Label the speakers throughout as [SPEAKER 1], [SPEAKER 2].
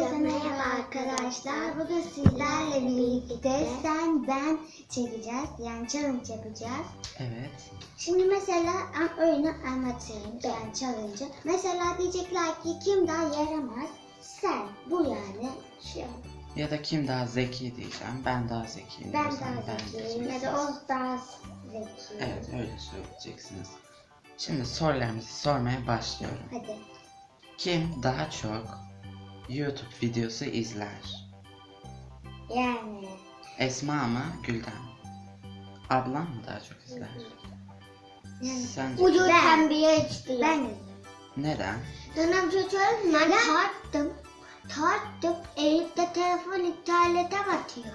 [SPEAKER 1] Herkese merhaba arkadaşlar. Bugün sizlerle birlikte sen ben çekeceğiz. Yani challenge yapacağız.
[SPEAKER 2] Evet.
[SPEAKER 1] Şimdi mesela oyunu anlatayım. Yani challenge'ı. Mesela diyecekler ki kim daha yaramaz? Sen. Bu yani. Şu.
[SPEAKER 2] Ya da kim daha zeki diyeceğim. Ben daha zekiyim.
[SPEAKER 1] Ben
[SPEAKER 2] diyorsan
[SPEAKER 1] daha zekiyim. Ya da o daha zeki.
[SPEAKER 2] Evet öyle söyleyeceksiniz. Şimdi sorularımızı sormaya başlıyorum.
[SPEAKER 1] Hadi.
[SPEAKER 2] Kim daha çok YouTube videosu izler?
[SPEAKER 1] Yani.
[SPEAKER 2] Esma mı Gülden? Ablam mı daha çok izler?
[SPEAKER 1] yani.
[SPEAKER 2] Sence
[SPEAKER 1] Ucu pembeye çıktı. Ben
[SPEAKER 2] Neden?
[SPEAKER 1] Bir şey söyleyeyim mi? Ben tarttım. Tarttım. Elif de telefon internete atıyor.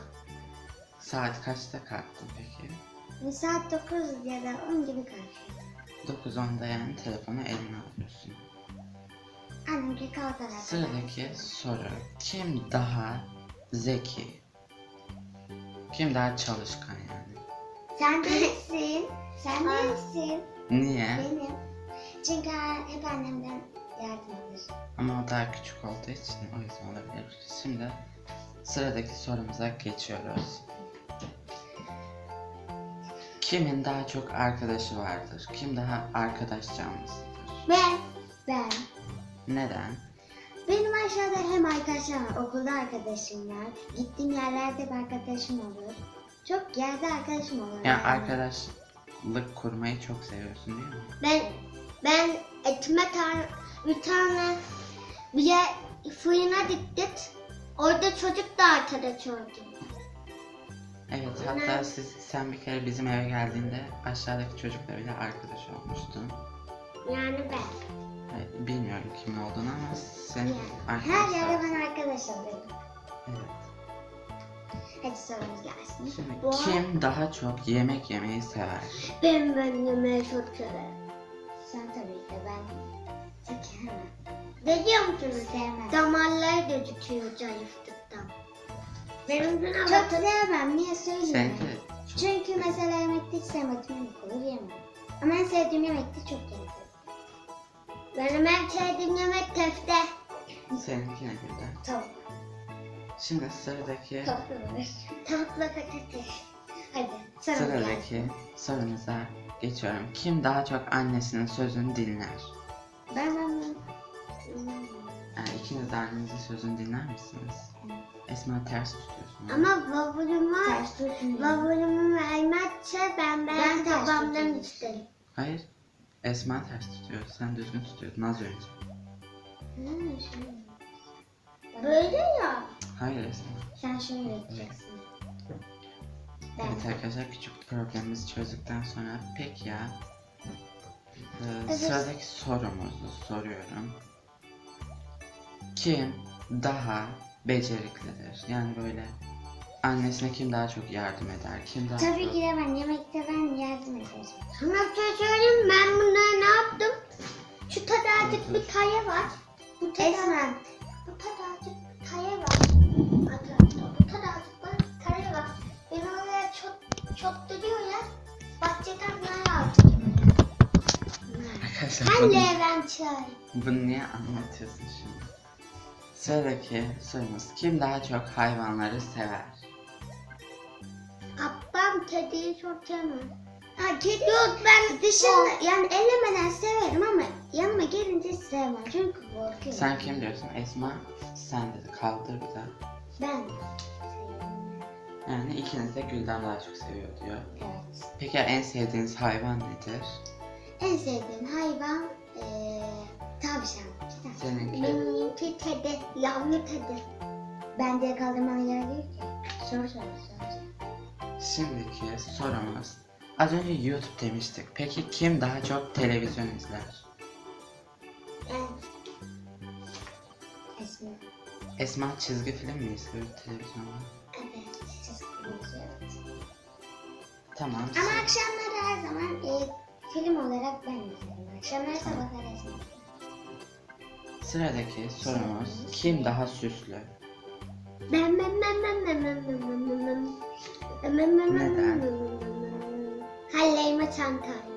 [SPEAKER 2] Saat kaçta kalktın peki?
[SPEAKER 1] Saat 9 ya da 10 gibi kalkıyor.
[SPEAKER 2] 9-10'da yani telefonu eline alıyorsun.
[SPEAKER 1] Annemki kalkar.
[SPEAKER 2] Sıradaki soru. Kim daha zeki? Kim daha çalışkan yani?
[SPEAKER 1] Sen değilsin. Sen değilsin.
[SPEAKER 2] Niye?
[SPEAKER 1] Benim. Çünkü hep annemden yardım alır.
[SPEAKER 2] Ama o daha küçük olduğu için o yüzden olabilir. Şimdi sıradaki sorumuza geçiyoruz. Kimin daha çok arkadaşı vardır? Kim daha arkadaş canlısıdır?
[SPEAKER 1] Ben. Ben.
[SPEAKER 2] Neden?
[SPEAKER 1] Benim aşağıda hem arkadaşım var, okulda arkadaşım var. Gittiğim yerlerde bir arkadaşım olur. Çok yerde arkadaşım olur.
[SPEAKER 2] Yani arkadaşlık kurmayı çok seviyorsun değil mi?
[SPEAKER 1] Ben ben etime tar bir tane bir yer fırına diktik. Orada çocuk da arkadaş oldu.
[SPEAKER 2] Evet hatta siz, sen bir kere bizim eve geldiğinde aşağıdaki çocukla bile arkadaş olmuştun.
[SPEAKER 1] Yani ben.
[SPEAKER 2] Bilmiyorum kim olduğunu ama sen
[SPEAKER 1] Her yerde
[SPEAKER 2] var.
[SPEAKER 1] ben arkadaş oluyorum.
[SPEAKER 2] Evet.
[SPEAKER 1] Hadi sorumuz gelsin.
[SPEAKER 2] Şimdi
[SPEAKER 1] Bu-
[SPEAKER 2] kim daha çok yemek yemeyi sever?
[SPEAKER 1] Ben ben yemeği çok severim. Sen tabii ki ben sevmem. Biliyor musunuz sevmem? Damarlar gözüküyor zayıflıktan. Benim Çok sevmem. Niye söyleyeyim?
[SPEAKER 2] Sen de
[SPEAKER 1] Çünkü mesela yemekte hiç sevmediğim yemek olur yemem. Ama en sevdiğim yemekte çok yemek Benim en sevdiğim yemek köfte.
[SPEAKER 2] Seninkine göre.
[SPEAKER 1] Tavuk.
[SPEAKER 2] Şimdi sıradaki
[SPEAKER 1] Tatlı. Tavukla patates. Hadi
[SPEAKER 2] sıradaki sorumuza geçiyorum. Kim daha çok annesinin sözünü dinler?
[SPEAKER 1] Ben ben ben.
[SPEAKER 2] Yani ikiniz de annenizin sözünü dinler misiniz? Esma ters tutuyorsun.
[SPEAKER 1] Ama bavulumu, bavulumu vermezse ben belki babamdan isterim.
[SPEAKER 2] Hayır. Esma ters tutuyor. Sen düzgün tutuyordun az önce.
[SPEAKER 1] Böyle ya.
[SPEAKER 2] Hayır Esma.
[SPEAKER 1] Sen şöyle yapacaksın. Ben.
[SPEAKER 2] Evet arkadaşlar küçük problemimizi çözdükten sonra peki ya. Ee,
[SPEAKER 1] Evet.
[SPEAKER 2] Sıradaki sorumuzu soruyorum. Kim daha beceriklidir? Yani böyle annesine kim daha çok yardım eder? Kim daha
[SPEAKER 1] Tabii
[SPEAKER 2] çok...
[SPEAKER 1] ki de ben yemekte ben yardım ederim. Sana bir şey söyleyeyim ben bunları ne yaptım? Şu kadarcık bir taya var. Bu Esmen. Bu kadarcık bir taya var. Bu kadarcık bir taya var. Ben oraya çok çok duruyor ya. Bahçeden ne aldım?
[SPEAKER 2] Arkadaşlar
[SPEAKER 1] Anne
[SPEAKER 2] bunu,
[SPEAKER 1] ben çay.
[SPEAKER 2] bunu niye anlatıyorsun şimdi? Sıradaki sorumuz kim daha çok hayvanları sever?
[SPEAKER 1] Ablam kediyi çok sevmez. Ha kedi Yok ben dışında yani ellemeden severim ama yanıma gelince sevmem çünkü korkuyorum.
[SPEAKER 2] Sen kim diyorsun? Esma sen dedi kaldır bir daha.
[SPEAKER 1] Ben.
[SPEAKER 2] Yani ikiniz de Gülden daha çok seviyor diyor.
[SPEAKER 1] Evet.
[SPEAKER 2] Peki en sevdiğiniz hayvan nedir?
[SPEAKER 1] En sevdiğim hayvan eee tavşan.
[SPEAKER 2] Seninki?
[SPEAKER 1] Benimki kedi, yavru kedi. Bence kaldırmana gerek yok ki. Sor sor sor.
[SPEAKER 2] Şimdiki sorumuz. Az önce YouTube demiştik. Peki kim daha çok televizyon izler?
[SPEAKER 1] Ben. Esma.
[SPEAKER 2] Esma çizgi film mi izliyor televizyonda?
[SPEAKER 1] Evet. çizgi izliyorum.
[SPEAKER 2] Tamam.
[SPEAKER 1] Ama akşamları her zaman eee, film olarak ben izliyorum. Akşamları sabahları Esma.
[SPEAKER 2] Sıradaki sorumuz. Kim daha süslü? Neden?
[SPEAKER 1] ben ben ben ben. Halleyme çantayım.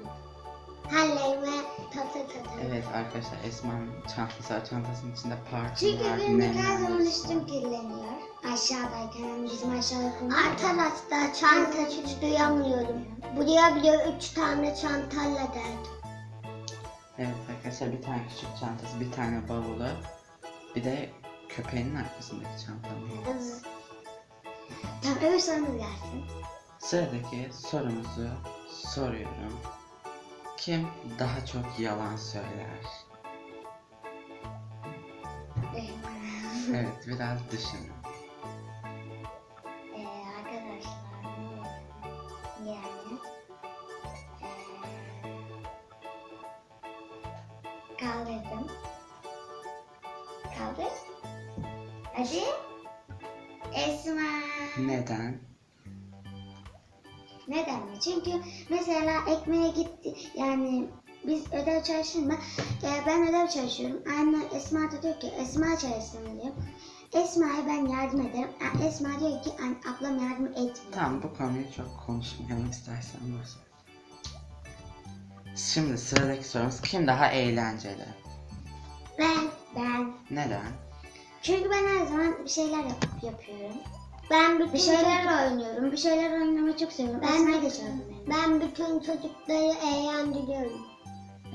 [SPEAKER 1] Halleyme tata tata.
[SPEAKER 2] Evet arkadaşlar Esma'nın çantası var. Çantasının içinde parfüm
[SPEAKER 1] Çünkü
[SPEAKER 2] var.
[SPEAKER 1] benim
[SPEAKER 2] nem
[SPEAKER 1] her zaman üstüm kirleniyor. Aşağıdayken bizim aşağıda Arkadaşlar çanta hiç duyamıyorum. Buraya bile üç tane çantayla geldim.
[SPEAKER 2] Evet arkadaşlar bir tane küçük çantası, bir tane bavulu, bir de köpeğinin arkasındaki çantamız.
[SPEAKER 1] Evet. Tamam öbür sorumuz gelsin.
[SPEAKER 2] Sıradaki sorumuzu soruyorum. Kim daha çok yalan söyler? Evet biraz düşünün.
[SPEAKER 1] Ee, arkadaşlar yani ee, kaldırdım. Hadi. Esma.
[SPEAKER 2] Neden?
[SPEAKER 1] Neden mi? Çünkü mesela ekmeğe gitti yani biz ödev çalışırım ben, e, ben ödev çalışıyorum. Anne Esma da diyor ki Esma çalışsın diyor. Esma'ya ben yardım ederim. E, Esma diyor ki "Anne, ablam yardım etmiyor.
[SPEAKER 2] Tamam bu konuyu çok konuşmayalım istersen ver. Şimdi sıradaki sorumuz kim daha eğlenceli?
[SPEAKER 1] Ben. Ben.
[SPEAKER 2] Neden?
[SPEAKER 1] Çünkü ben her zaman bir şeyler yap- yapıyorum. Ben bir şeyler oynuyorum. Bir şeyler oynamayı çok seviyorum. Ben Esma'yı da çok Ben bütün çocukları eğlendiriyorum.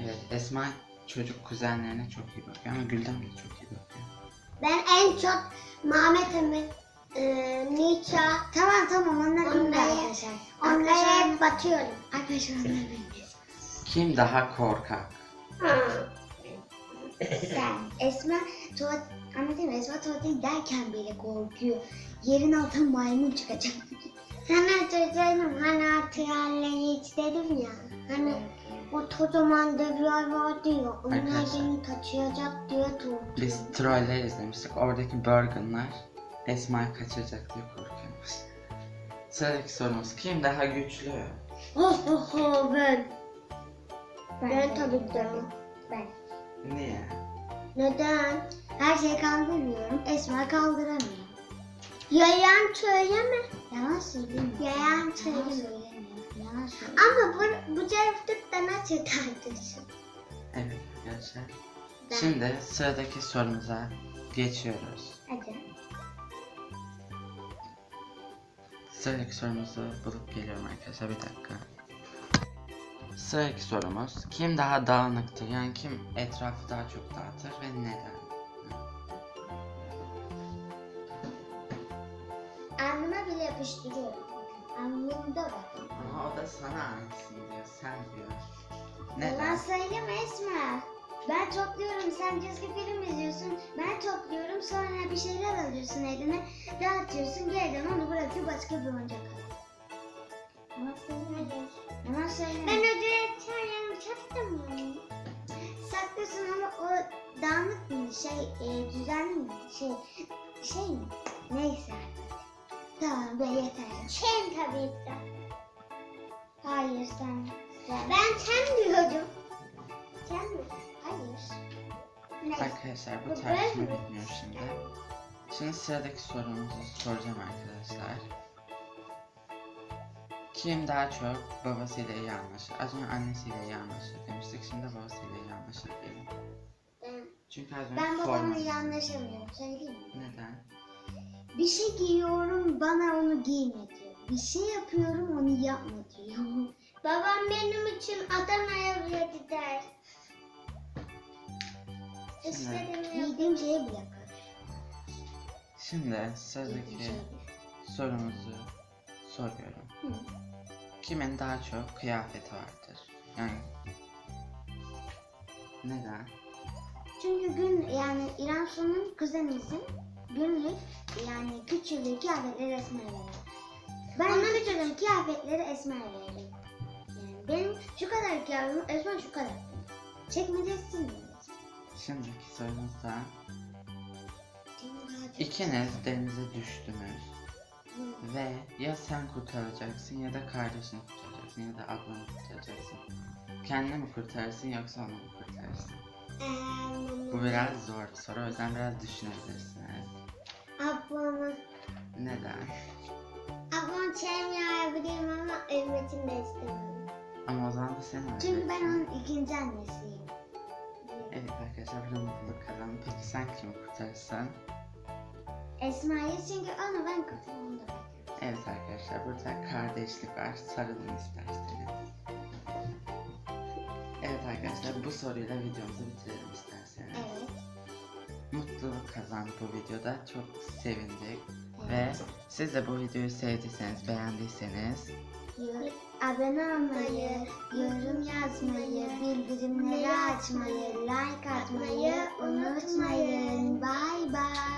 [SPEAKER 2] Evet Esma çocuk kuzenlerine çok iyi bakıyor ama Gülden de çok iyi bakıyor.
[SPEAKER 1] Ben en çok Mehmet Emin, e, Nisa. Tamam tamam onlar onlara, arkadaşlar. Onlara hep batıyorum. Arkadaşlar onlar benim.
[SPEAKER 2] Kim daha korkak?
[SPEAKER 1] Sen. Esma tuvalet, mı? Esma tuvalete giderken bile korkuyor. Yerin altına maymun çıkacak. Sana çocuğum hani hatırlayın hiç dedim ya. Hani o kocaman devler vardı ya. Onlar
[SPEAKER 2] Arkadaşlar.
[SPEAKER 1] beni taşıyacak diye korkuyorum.
[SPEAKER 2] Biz troller izlemiştik. Oradaki Bergen'lar Esma'yı kaçıracak diye korkuyormuş. Sıradaki sorumuz kim daha güçlü?
[SPEAKER 1] Ho ho ho ben. Ben, tabii ki de. Ben.
[SPEAKER 2] Niye?
[SPEAKER 1] Neden? Her şeyi kaldırmıyorum. Esma kaldıramıyor. Yayan söyleme. Yalan söyleme. Yayan söyleme. Yalan söyleme. Ama bu, bu cevaplık da nasıl tartışın?
[SPEAKER 2] Evet arkadaşlar.
[SPEAKER 1] Ben-
[SPEAKER 2] Şimdi sıradaki sorumuza geçiyoruz.
[SPEAKER 1] Hadi.
[SPEAKER 2] Sıradaki sorumuzu bulup geliyorum arkadaşlar bir dakika. Sıradaki sorumuz kim daha dağınıktır? Yani kim etrafı daha çok dağıtır ve neden?
[SPEAKER 1] Alnıma bile yapıştırıyorum. Alnımda var.
[SPEAKER 2] Ama o da sana aynısın diyor, sen diyor.
[SPEAKER 1] Yalan
[SPEAKER 2] Neden?
[SPEAKER 1] söyleme Esma. Ben topluyorum, sen çizgi film izliyorsun. Ben topluyorum, sonra bir şeyler alıyorsun eline, dağıtıyorsun, geriden onu bırakıp başka bir oyuncak alıyorsun. Yalan söyleme. Yalan söyleme. Ben ödeye Saklıyorsun ama o dağınık mı, şey, e, düzenli mi, şey, şey mi? Neyse artık. Tamam, be yeter. Sen tabii ki. Hayır sen. Ben sen diyordum. Sen mi? Hayır. Neyse.
[SPEAKER 2] Arkadaşlar bu tartışma bitmiyor şimdi. Şimdi sıradaki sorumuzu soracağım arkadaşlar. Kim daha çok babasıyla iyi anlaşır? Az önce annesiyle iyi anlaşır demiştik. Şimdi babasıyla iyi anlaşır diyelim.
[SPEAKER 1] Ben,
[SPEAKER 2] Çünkü az önce
[SPEAKER 1] ben babamla iyi anlaşamıyorum. Söyleyeyim mi?
[SPEAKER 2] Neden?
[SPEAKER 1] Bir şey giyiyorum bana onu giyme diyor. Bir şey yapıyorum onu yapma diyor. Babam benim için Adana'ya bile gider.
[SPEAKER 2] İstediğimi
[SPEAKER 1] Giydiğim şeye bile.
[SPEAKER 2] Şimdi
[SPEAKER 1] Giydiğim
[SPEAKER 2] sıradaki
[SPEAKER 1] şeye
[SPEAKER 2] sorumuzu soruyorum.
[SPEAKER 1] Hı.
[SPEAKER 2] Kimin daha çok kıyafeti vardır? Yani neden?
[SPEAKER 1] Çünkü gün yani İrem Su'nun kuzenimizin günlük yani küçüldüğü kıyafetleri Esmer'e verir. Ben ona küçüldüğüm kıyafetleri Esmer'e veririm. Yani benim şu kadar kıyafetim Esmer şu kadar. Çekmeyeceksin diyor.
[SPEAKER 2] Şimdiki sorumuzda ikiniz denize düştünüz ve ya sen kurtaracaksın ya da kardeşini kurtaracaksın ya da ablanı kurtaracaksın. Kendini mi kurtarırsın yoksa onu mu kurtarırsın? Bu biraz zor bir soru o yüzden biraz düşünebilirsiniz.
[SPEAKER 1] Ablamı,
[SPEAKER 2] Neden?
[SPEAKER 1] ablam çevirmeyebilirim ama ölmesini de istemem.
[SPEAKER 2] Ama o zaman da sen
[SPEAKER 1] Çünkü ben
[SPEAKER 2] öleceksin.
[SPEAKER 1] onun ikinci annesiyim.
[SPEAKER 2] Evet arkadaşlar burada mutluluk kazandı. Peki sen kimi kurtarırsan?
[SPEAKER 1] Esma'yı çünkü onu ben bekliyorum.
[SPEAKER 2] Evet arkadaşlar burada kardeşlik var. Sarılın isterseniz. Evet arkadaşlar bu soruyla videomuzu bitirelim isterseniz.
[SPEAKER 1] Evet.
[SPEAKER 2] Mutluluk kazandı bu videoda. Çok sevindik. Ve siz de bu videoyu sevdiyseniz, beğendiyseniz
[SPEAKER 1] Abone olmayı, yorum yazmayı, bildirimleri açmayı, like atmayı unutmayın. Bay bay.